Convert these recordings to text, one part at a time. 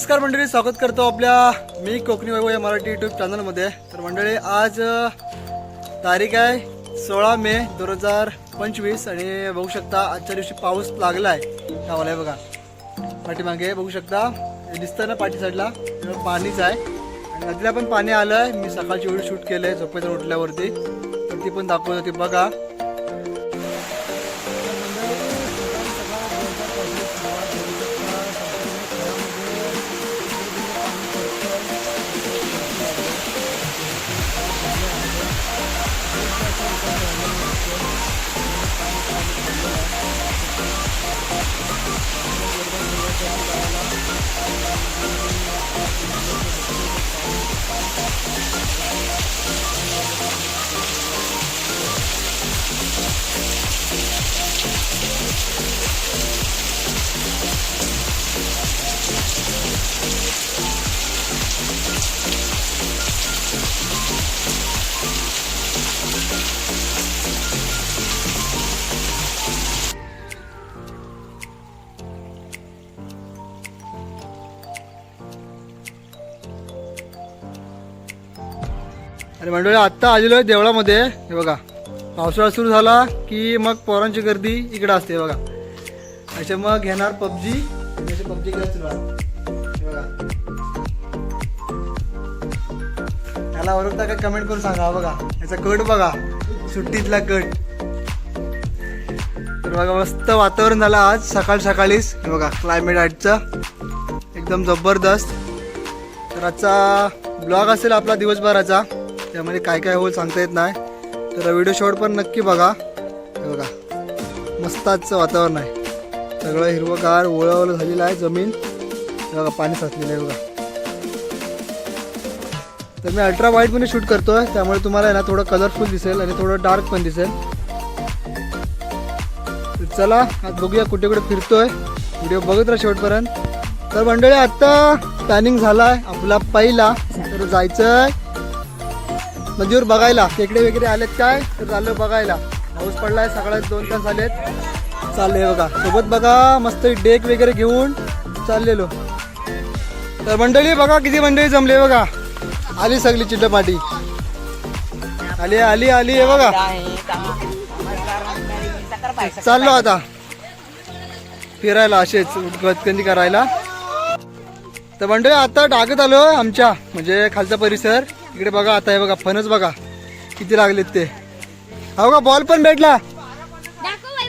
नमस्कार मंडळी स्वागत करतो आपल्या मी कोकणी वैभव या मराठी युट्यूब चॅनलमध्ये तर मंडळी आज तारीख आहे सोळा मे दोन हजार पंचवीस आणि बघू शकता आजच्या दिवशी पाऊस लागला आहे गावाला आहे बघा. पाठीमागे बघू शकता दिसतं ना पाठी साईडला. पाणीच आहे. आणि नदीला पण पाणी आलं आहे मी सकाळची व्हिडिओ शूट केलं आहे झोपेतून उठल्यावरती तर ती पण दाखवत होती बघा. आणि मंडळी आत्ता आलेलो आहे देवळामध्ये. हे बघा पावसाळा सुरू झाला की मग पोरांची गर्दी इकडं असते बघा. असे मग घेणार पबजी पबजी बघा. त्याला ओळखता काय कमेंट करून सांगा बघा. याचा कट बघा. सुट्टीतला कट. तर बघा मस्त वातावरण झालं आज सकाळ सकाळीच. हे बघा क्लायमेट आजचं. एकदम जबरदस्त. तर आजचा ब्लॉग असेल आपला दिवसभराचा. त्यामध्ये काय काय होईल सांगता येत नाही. तर व्हिडिओ शॉट पण नक्की बघा. हे बघा. मस्त आजचं वातावरण आहे. सगळं हिरवंगार ओळवलं झालेलं आहे जमीन. बघा पाणी साचलेलं आहे बघा. तर मी अल्ट्रा वाईटमध्ये शूट करतोय. त्यामुळे तुम्हाला आहे ना थोडं कलरफुल दिसेल आणि थोडं डार्क पण दिसेल. तर चला आज बघूया कुठे कुठे फिरतोय. व्हिडिओ बघत राहा शेवटपर्यंत. तर मंडळी आता प्लॅनिंग झालाय आपला पहिला. तर जायचंय नदीवर बघायला. खेकडे वगैरे आलेत काय? तर चाललो बघायला. पाऊस पडलाय सकाळी दोन तास आलेत चालले बघा. सोबत बघा मस्त डेक वगैरे घेऊन चाललेलो. तर मंडळी बघा किती मंडळी जमले बघा. आली सगळी चिड्डपाटी आली आली आली आहे बघा. चाललो आता. फिरायला असेच गतकंदी करायला. तर मंडळी आता डागत आलो आमच्या म्हणजे खालचा परिसर. इकडे बघा आता हे बघा फणस बघा किती लागलेत ते. हा बघा बॉल पण भेटला.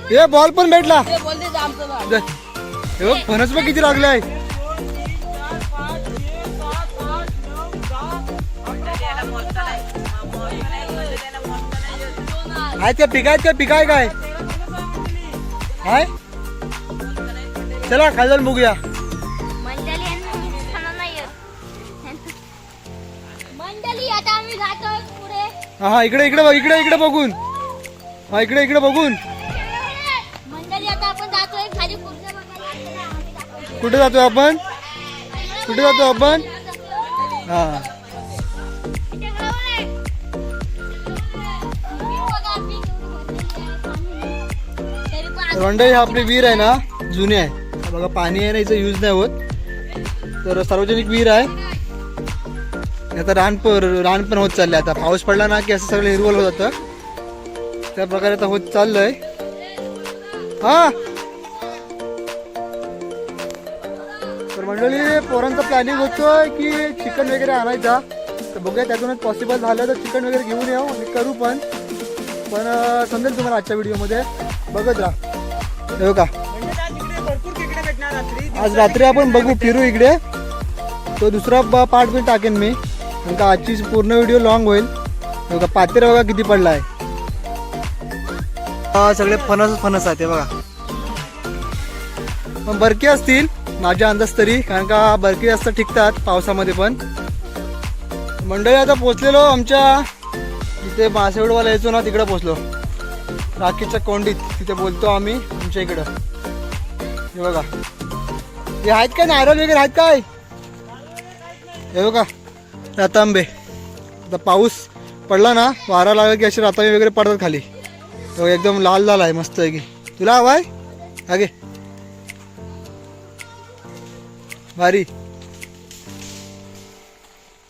हे बॉल पण भेटला. दे. हे बघ फणस बघ किती लागले आहे. आहेत का पिकायत का पिकाय काय? हाय चला खाली जाऊन बघूया हा हा इकडे इकडे बघ इकडे इकडे बघून. हा इकडे इकडे बघून. मंडळी आता आपण जातोय खाली पुढे बघायला आम्ही जातोय. कुठे जातोय आपण? कुठे जातो आपण? हा. इथे बघा बरं. मी बघा, मी पाणी. तरी पण तर मंडळी हा आपली विहीर आहे ना जुनी आहे. बघा पाणी आहे ना इथं यूज नाही होत. तर सार्वजनिक विहीर आहे. आता रान पण रान पण होत चाललंय. आता पाऊस पडला ना की असं सगळं हिरवल होत जातं त्या प्रकारे आता होत चाललंय. हा. तर मंडळी पोरांचा प्लॅनिंग होतोय की चिकन वगैरे आणायचा. तर बघूया त्यातूनच पॉसिबल झालं तर चिकन वगैरे घेऊन येऊ आणि करू पण. पण समजेल तुम्हाला आजच्या व्हिडिओमध्ये बघत राहा. का आज रात्री आपण बघू फिरू इकडे. तो दुसरा पार्ट पण टाकेन मी. कारण का आजची पूर्ण व्हिडिओ लॉंग होईल. बघा पातेर बघा किती पडला आहे हा, सगळे फणस फणस आहेत ते बघा. पण बरकी असतील माझ्या अंदाज तरी कारण का बरकी जास्त टिकतात पावसामध्ये पण. मंडळी आता पोचलेलो आमच्या जिथे मासेवडवाला यायचो ना तिकडे पोचलो राखीच्या कोंडीत तिथे बोलतो आम्ही आमच्या इकडं. हे बघा. हे आहेत काय नारळ वगैरे आहेत काय? हे बघा. रातांबे आता पाऊस पडला ना वारा लागला की असे रातांबे वगैरे पडतात खाली. एकदम लाल लाल आहे मस्त आहे की. तुला हवाय आगे. भारी.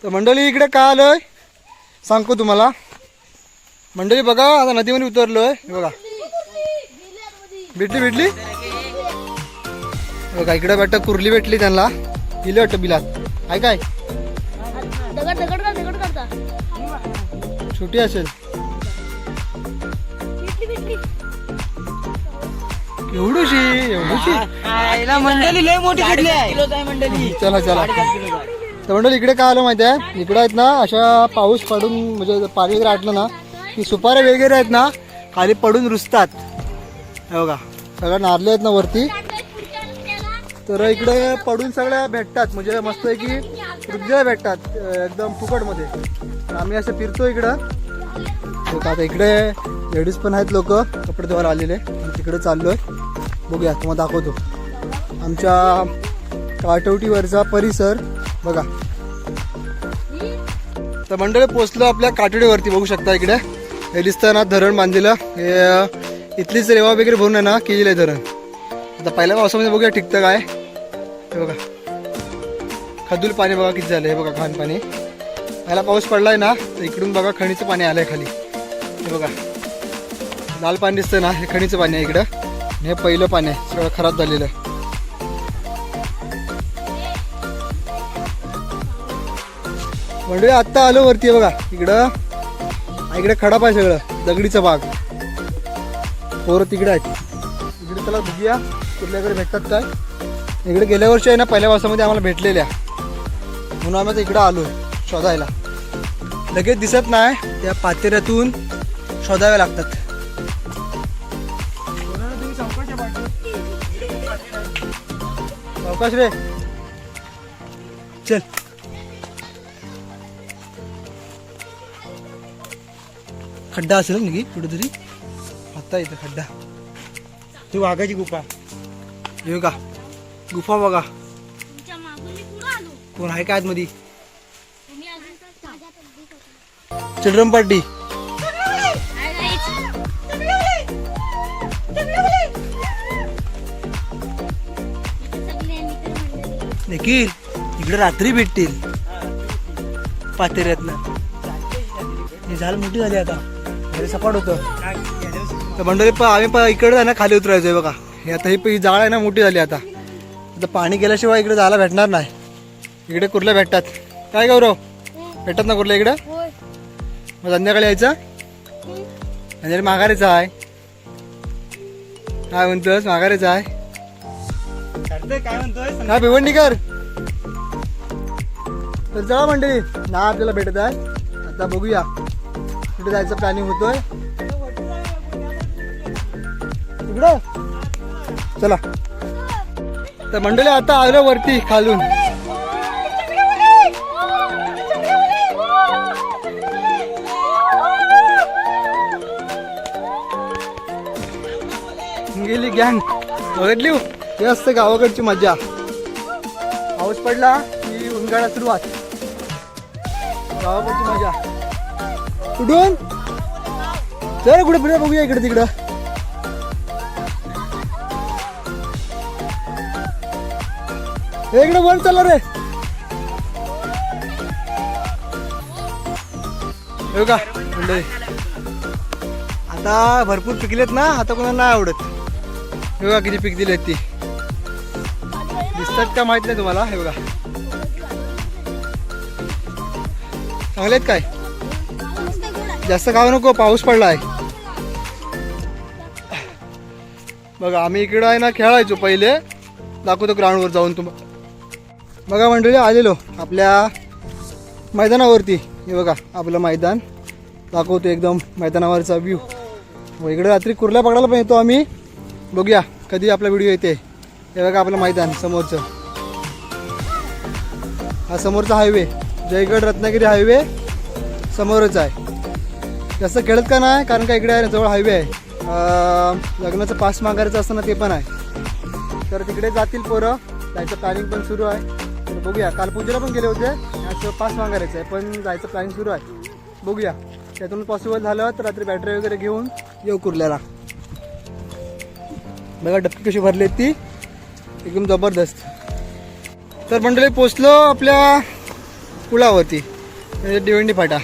तर मंडळी इकडे का आलोय? सांगतो तुम्हाला. मंडळी बघा आता नदीमध्ये उतरलोय. बघा. भेटली भेटली? बघा इकडे भेटत कुर्ली भेटली त्यांना. दिली वाटतं बिलात. आहे काय? दगड दगड कर दगड करता. छोटी असेल. एवढीशी एवढीशी? आईला मंडळी लय मोठी आहे. मंडळी. चला चला. तर मंडळी इकडे काय आलं माहिती आहे इकडे आहेत ना अशा पाऊस पडून म्हणजे पाणी वगैरे आटलं ना की सुपाऱ्या वगैरे आहेत ना खाली पडून रुजतात. हे बघा सगळ्या नारले आहेत ना वरती. तर इकडे पडून सगळ्या भेटतात. म्हणजे मस्त आहे की रुजल्या भेटतात एकदम फुकटमध्ये. आम्ही असं फिरतो इकडं. बघा आता इकडे लेडीज पण आहेत लोक कपडे धुवायला आलेले. तिकडे तिकडे चाललोय. बघूया तुम्हाला दाखवतो. आमच्या काटवटीवरचा परिसर बघा. तर मंडळी पोचलो आपल्या काटवडीवरती बघू शकता इकडे. हे दिसतं धरण बांधलेलं. हे इथलीच रेवा वगैरे भरून आहे ना केलेलं आहे धरण. आता पहिल्या पावसामध्ये बघूया टिकतं काय. हे बघा. खदूल पाणी बघा किती झालं हे बघा घाण पाणी. पहिला पाऊस पडलाय ना तर इकडून बघा खणीचं पाणी आलंय खाली. हे बघा. लाल पाणी दिसतं ना हे खणीचं पाणी आहे इकडं. हे पहिलं पाणी आहे सगळं खराब झालेलं. म्हणजे आत्ता आलो वरती आहे बघा. इकडं. इकडे खडाप आहे सगळं दगडीचा भाग. पोरं तिकडे आहेत. इकडे त्याला बघूया कुठल्याकडे भेटतात काय. इकडे गेल्या वर्षी आहे ना पहिल्या वर्षामध्ये आम्हाला भेटलेल्या. म्हणून आम्ही आता इकडं आलो शोधायला. लगेच दिसत नाही त्या पातेऱ्यातून शोधाव्या लागतात. अवकाश रे. चल. खड्डा असेल ना की कुठेतरी? आता इथं खड्डा. ती वाघाची गुफा. येऊ का गुफा बघा. कोण आहे काय मध्ये तुम्ही अजून तर ताज्यात अगदी होता. Children party. देखील इकडे रात्री भेटतील. पातेऱ्यातनं. हे झाड मोठी झाली आता. हे सपाट होतं. तर मंडळी प आम्ही प इकडे ना खाली उतरायचोय बघा. हे आता ही ही जाळ आहे ना मोठी झाली आता. आता पाणी गेल्याशिवाय इकडे जायला भेटणार नाही. इकडे कुर्ल्या भेटतात. काय गौरव? भेटतात ना कुर्ल्या इकडे? मग संध्याकाळी यायचं? संध्याकाळी माघारीचं आहे काय म्हणतोस? माघारीचं आहे काय म्हणतोय काय भिवंडीकर तर चला मंडळी. ना आपल्याला भेटत आहे. आता बघूया. कुठे जायचं प्लॅनिंग होतोय? तिकडं चला. तर मंडळी आता आलो वरती खालून. गेली गँग. बघितली? हे असतं गावाकडची मजा पाऊस पडला की उनगाडा सुरुवात. गावाकडची मजा कुठून? चल कुठे पुढे बघूया इकडे तिकडं. हे इकडे वर चला रे. का आता भरपूर पिकलेत ना आता कोणाला नाही आवडत. हे बघा किती पीक दिलेत ती. दिसतात का माहीत नाही तुम्हाला? हे बघा. चांगले आहेत काय? जास्त खाऊ नको पाऊस पडला आहे बघा आम्ही इकडं आहे ना खेळायचो पहिले. दाखवतो ग्राउंडवर जाऊन तुम्हाला बघा मंडळी आलेलो आपल्या मैदानावरती. हे बघा आपलं मैदान. दाखवतो एकदम मैदानावरचा व्ह्यू इकडे रात्री कुर्ल्या पकडायला पण येतो आम्ही. बघूया कधी आपला व्हिडिओ येते. हे बघा आपलं मैदान समोरचं. हा समोरचा हायवे जयगड रत्नागिरी हायवे समोरच आहे. जास्त खेळत का नाही? कारण का इकडे आहे जवळ हायवे आहे. लग्नाचं पास मागायचं असतं ना ते पण आहे. तर तिकडे जातील पोरं. जायचं प्लॅनिंग पण सुरू आहे. तर बघूया काल पूजेला पण गेले होते. असं पास मागायचं आहे पण जायचं प्लॅनिंग सुरू आहे. बघूया. त्यातून पॉसिबल झालं तर रात्री बॅटरी वगैरे घेऊन येऊ कुर्ल्याला. बघा डबकी कशी भरली ती? एकदम जबरदस्त. तर मंडळी पोचलो आपल्या पुलावरती. म्हणजे डिवेंडी डिवंडी फाटा.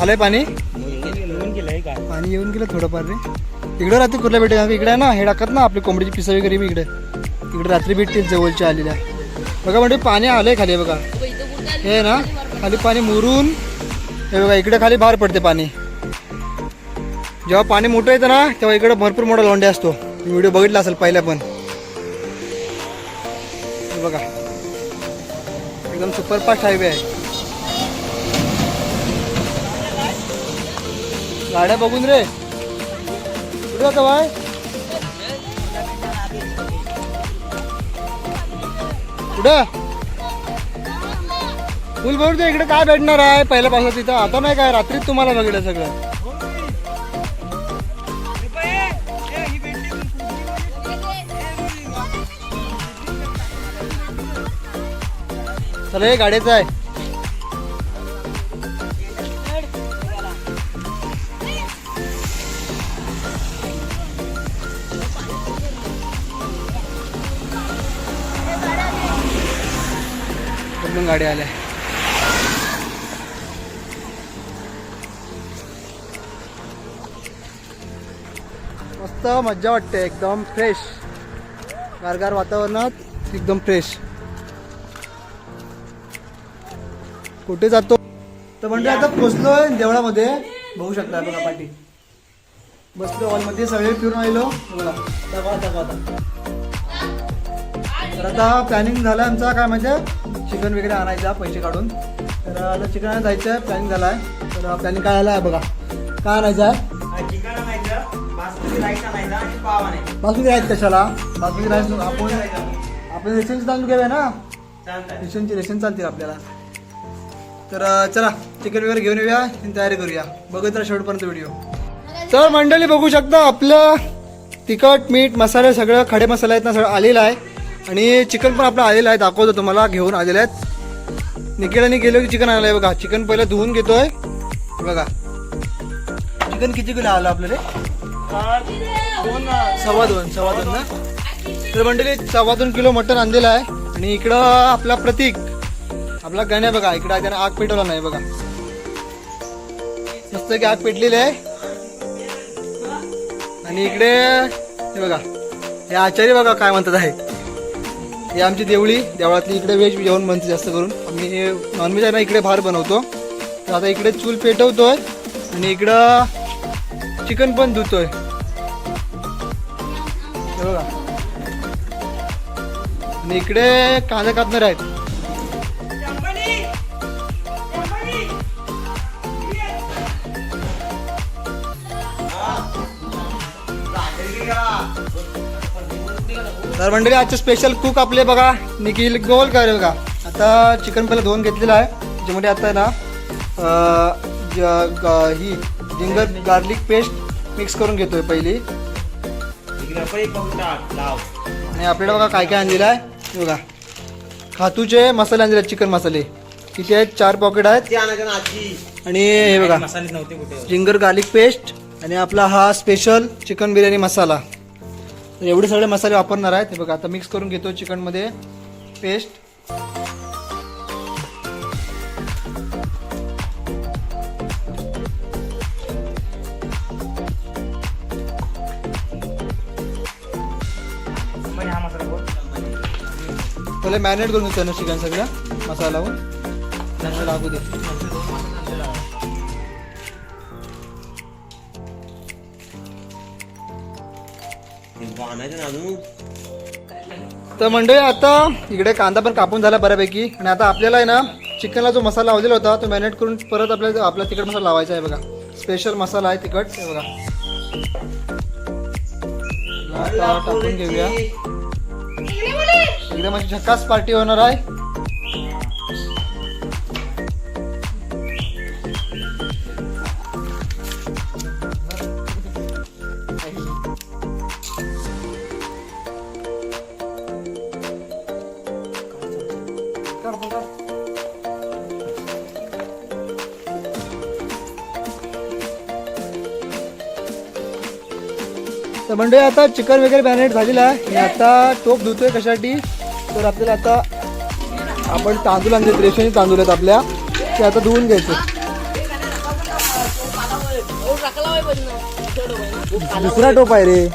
आलंय पाणी? पाणी येऊन गेलं थोडंफार रे. इकडं रात्री कुठल्या भेटेल? इकडे आहे ना हे टाकत ना आपली कोंबडीची पिसा वगैरे बी इकडे. इकडे रात्री भेटतील जवळच्या आलेल्या. बघा म्हणजे पाणी आलंय खाली बघा. हे ना खाली पाणी मुरून. हे बघा इकडे खाली बाहेर पडते पाणी. जेव्हा पाणी मोठं येतं ना तेव्हा इकडे भरपूर मोठा लोंडे असतो. व्हिडिओ बघितला असेल पहिला पण. बघा. एकदम सुपरफास्ट हायवे आहे. गाड्या बघून रे. कुठे जातो बाय? कुठं? फुल भरून दे इकडे काय भेटणार आहे? पहिल्या तिथं. आता नाही काय रात्रीच तुम्हाला बघितलं सगळं. चला हे गाड्याचं आहे. गाड्या आल्या मस्त मज्जा वाटते एकदम फ्रेश गारगार वातावरणात एकदम फ्रेश कुठे जातो? तर म्हणजे आता पोचलोय देवळामध्ये. बघू शकता बघा पाठी. बसलो हॉलमध्ये सगळे फिरून आलो बघा तर आता प्लॅनिंग झालं आमचा काय म्हणजे चिकन वगैरे आणायचा पैसे काढून. तर आता चिकन जायचं आहे प्लॅनिंग झाला आहे तर प्लॅनिंग काय आलं आहे बघा. काय आणायचं आहे? चिकन आणायचं बासमती राईस आणायचा आणि पाव आणायचा. बासमती राईस कशाला? बासमती राईस आपण आपण रेशनची तांदूळ घेऊया ना? रेशनची रेशन चालतील आपल्याला. तर चला चिकन वगैरे घेऊन येऊया आणि तयारी करूया. बघत राहा शेवटपर्यंत व्हिडिओ तर मंडळी बघू शकता आपलं तिखट मीठ मसाले सगळं खडे मसाले आहेत ना सगळं आलेलं आहे. आणि चिकन पण आपलं आलेलं आहे दाखवतो तुम्हाला घेऊन आलेलं आहेत. निकेलाने गेलो की चिकन आलं आहे बघा. चिकन पहिलं धुवून घेतोय. बघा. चिकन किती किलो आलं आपल्याला? सव्वा दोन सव्वा दोन ना? तर मंडळी सव्वा दोन किलो मटण आणलेलं आहे. आणि इकडं आपला प्रतीक आपला गण्या बघा इकडे त्याने आग पेटवला नाही बघा. मस्त की आग पेटलेली आहे. आणि इकडे हे बघा हे आचार्य बघा काय म्हणतात आहे. हे आमची देवळी देवळातली इकडे व्हेज जेवण बनते जास्त करून. आम्ही नॉनव्हेज आहे ना इकडे भार बनवतो. तर आता इकडे चूल पेटवतोय आणि इकडं चिकन पण धुतोय. बघा. आणि इकडे कांदा कापणार आहेत. तर मंडळी आजचे स्पेशल कुक आपले बघा. निखिल गोल करे बघा आता चिकन पहिलं धुवून घेतलेलं आहे. ज्यामध्ये आता आहे ना अं, ज- ग- ही जिंगर गार्लिक पेस्ट मिक्स करून घेतोय पहिली. आणि आपल्याला बघा काय काय आणलेलं आहे. हे बघा. खातूचे मसाले आणलेले आहेत चिकन मसाले. किती आहेत? चार पॉकेट आहेत. आणि हे बघा. मसाले नव्हते कुठे. जिंगर गार्लिक पेस्ट आणि आपला हा स्पेशल चिकन बिर्याणी मसाला. तर एवढे सगळे मसाले वापरणार आहेत हे बघा आता मिक्स करून घेतो चिकनमध्ये पेस्ट पहिले मॅरिनेट करून घेतो ना चिकन सगळं मसाला लावून. त्यांना लागू दे. तर मंडळी आता इकडे कांदा पण कापून झाला बऱ्यापैकी. आणि आता आपल्याला आहे ना चिकनला जो मसाला लावलेला होता तो मॅरिनेट करून परत आपल्याला आपला तिखट मसाला लावायचा आहे बघा. स्पेशल मसाला आहे तिखट हे बघा. टाकून घेऊया. एकदम अशी झकास पार्टी होणार आहे. म्हणजे आता चिकन वगैरे मॅरिनेट झालेलं आहे. आता टोप धुतोय कशासाठी? तर आपल्याला आता आपण तांदूळ आणले रेशनी तांदूळ आहेत आपल्या. ते आता धुवून घ्यायचे. दुसरा टोप आहे रे.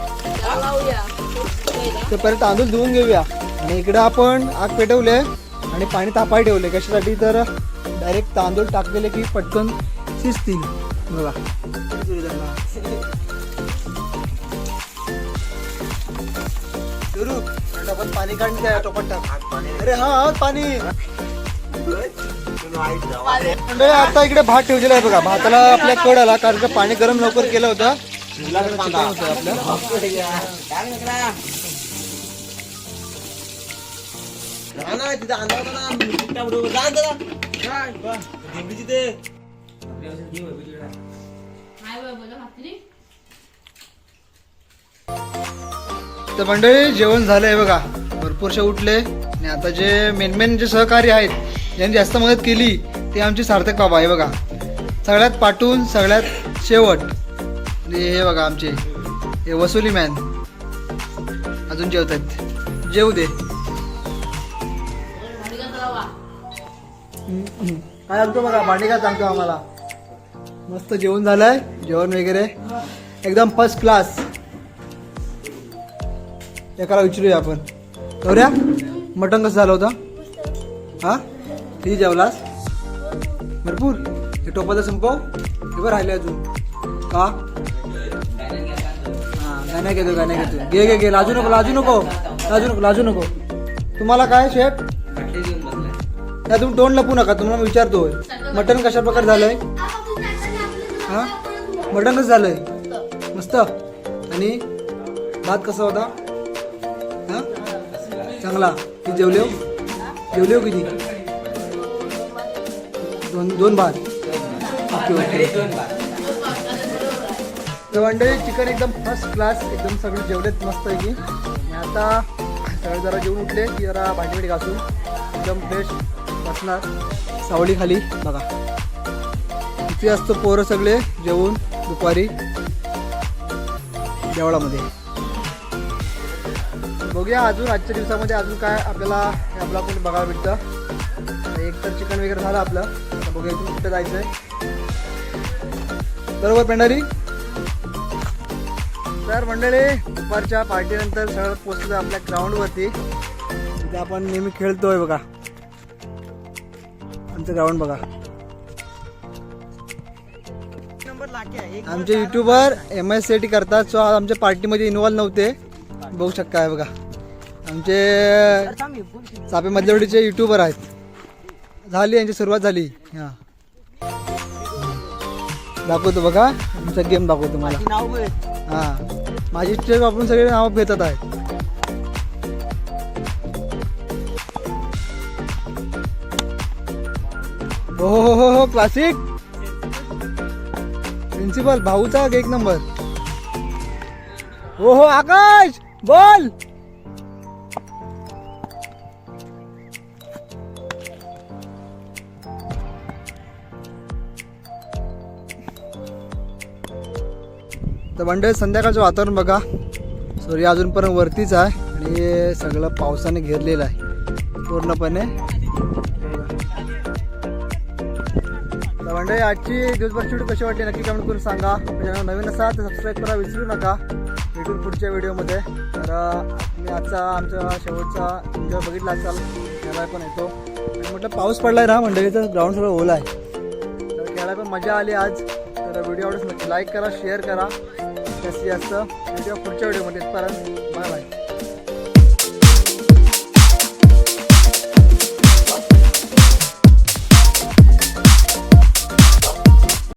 तर पहिले तांदूळ धुवून घेऊया. आणि इकडे आपण आग पेटवले आणि पाणी तापाय ठेवले कशासाठी? तर डायरेक्ट तांदूळ टाकलेले की पटकन शिजतील. बघा. सुरू पाणी काढून द्या टोपात अरे हा हा, पाणी. आता इकडे भात ठेवलेला आहे बघा. भाताला आपल्या कड आला कारण का पाणी गरम लवकर केलं होतं. चिकन होतं आपलं तर मंडळी जेवण झालं आहे बघा भरपूरसे उठले. आणि आता जे मेन मेन जे सहकारी आहेत ज्यांनी जास्त मदत केली ते आमचे सार्थक बाबा आहे बघा. सगळ्यात पाठून सगळ्यात शेवट. आणि हे बघा आमचे. हे वसुली मॅन अजून जेवत आहेत जेवू दे. काय सांगतो बघा भांडी काय सांगतो आम्हाला. मस्त जेवण झालंय. जेवण वगैरे. एकदम फर्स्ट क्लास एकाला विचारूया आपण. गौऱ्या मटण कसं झालं होतं? हा? किती जेवलास? भरपूर. हे टोपाचं संपव. हे बरं राहिले अजून. का हां गाण्या घेतो गाण्या घेतो. घे घे घे. लाजू नको लाजू नको. लाजू नको लाजू नको. तुम्हाला काय शेट नाही तुम्ही तोंड लपू नका. तुम्हाला मी विचारतोय. मटण कशा प्रकारे झालंय? हा? मटण कसं झालंय? मस्त. आणि भात कसा होता? हा? चांगला. किती जेवले जेवले किती? दोन दोन भात. Okay okay. तर मंडळी चिकन एकदम फर्स्ट क्लास एकदम सगळे जेवलेत मस्त आहे की आता सगळे जरा जेवून उठले की जरा भांडी घासून. एकदम फ्रेश बसणार. सावली खाली बघा. किती असतं पोरं सगळे जेवून दुपारी? देवळामध्ये. बघूया अजून आजच्या दिवसामध्ये अजून काय आपल्याला आपला ब्लॉकमध्ये बघायला भेटतं. एक तर चिकन वगैरे झालं आपलं. आता बघूया इथून कुठे जायचं आहे बरोबर पेंडारी तर मंडळी दुपारच्या पार्टीनंतर सगळं पोचलं आपल्या ग्राउंडवरती तिथे आपण नेहमी खेळतोय बघा. आमचं ग्राउंड बघा. आमचे YouTuber M S C T करतात. सो आमच्या पार्टीमध्ये इन्व्हॉल्व नव्हते. बघू शकता आहे बघा. आमचे चापे मधलवडीचे युट्यूबर आहेत. झाली यांची सुरुवात झाली. हां. दाखवतो बघा. आमचा गेम दाखवतो मला. हां. माझी स्टेप वापरून सगळे नावं घेतात आहेत. हो हो हो हो क्लासिक प्रिन्सिपल भाऊचा एक नंबर हो हो आकाश बोल. तर मंडळी संध्याकाळचं वातावरण बघा. सूर्य अजूनपर्यंत वरतीच आहे आणि सगळं पावसाने घेरलेलं आहे. पूर्णपणे. तर मंडळी आजची दिवसभर शूट कशी वाटली नक्की कमेंट करून सांगा. चॅनल नवीन असा तर सबस्क्राईब करा विसरू नका. भेटून पुढच्या व्हिडिओमध्ये. तर मी आजचा आमचा शेवटचा एन्जॉय बघितला असाल खेळायला पण येतो. आणि म्हटलं पाऊस पडलाय ना मंडळी तर ग्राउंड सगळं ओला आहे. तर खेळायला पण मजा आली आज. तर व्हिडिओ आवडत नक्की लाईक करा शेअर करा. जास्तीत जास्त. व्हिडिओ पुढच्या व्हिडिओमध्ये परत बाय बाय.